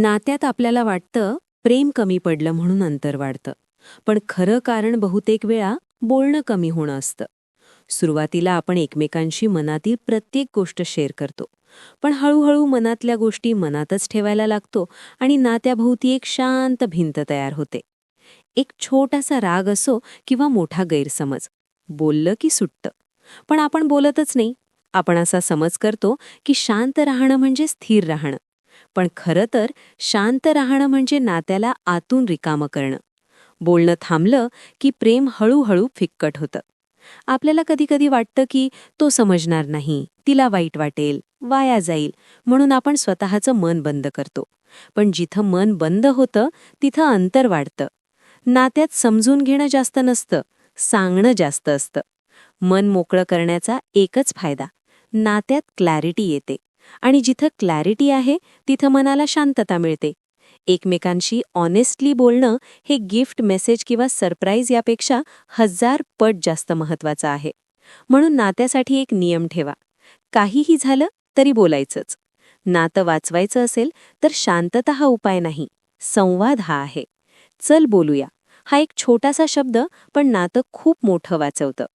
नात्यात आपल्याला वाटतं प्रेम कमी पडलं म्हणून अंतर वाढतं. पण खरं कारण बहुतेक वेळा बोलणं कमी होणं असतं. सुरुवातीला आपण एकमेकांशी मनातील प्रत्येक गोष्ट शेअर करतो. पण हळूहळू मनातल्या गोष्टी मनातच ठेवायला लागतो आणि नात्याभोवती एक शांत भिंत तयार होते. एक छोटासा राग असो किंवा मोठा गैरसमज. बोललं की सुटतं. पण आपण बोलतच नाही. आपण असा समज करतो की शांत राहणं म्हणजे स्थिर राहणं. पण खरं तर शांत राहणं म्हणजे नात्याला आतून रिकामं करणं. बोलणं थांबलं की प्रेम हळूहळू फिक्कट होतं. आपल्याला कधीकधी वाटतं की तो समजणार नाही तिला वाईट वाटेल वाया जाईल म्हणून आपण स्वतःचं मन बंद करतो. पण जिथं मन बंद होतं तिथं अंतर वाढतं. नात्यात समजून घेणं जास्त नसतं सांगणं जास्त असतं. मन मोकळं करण्याचा एकच फायदा नात्यात क्लॅरिटी येते. आणि जिथं क्लॅरिटी आहे तिथं मनाला शांतता मिळते. एकमेकांशी ऑनेस्टली बोलणं हे गिफ्ट मेसेज किंवा सरप्राईज यापेक्षा हजार पट जास्त महत्वाचं आहे. म्हणून नात्यासाठी एक नियम ठेवा. काहीही झालं तरी बोलायचंच. नातं वाचवायचं असेल तर शांतता हा उपाय नाही. संवाद हा आहे. चल बोलूया. हा एक छोटासा शब्द पण नातं खूप मोठं वाचवतं.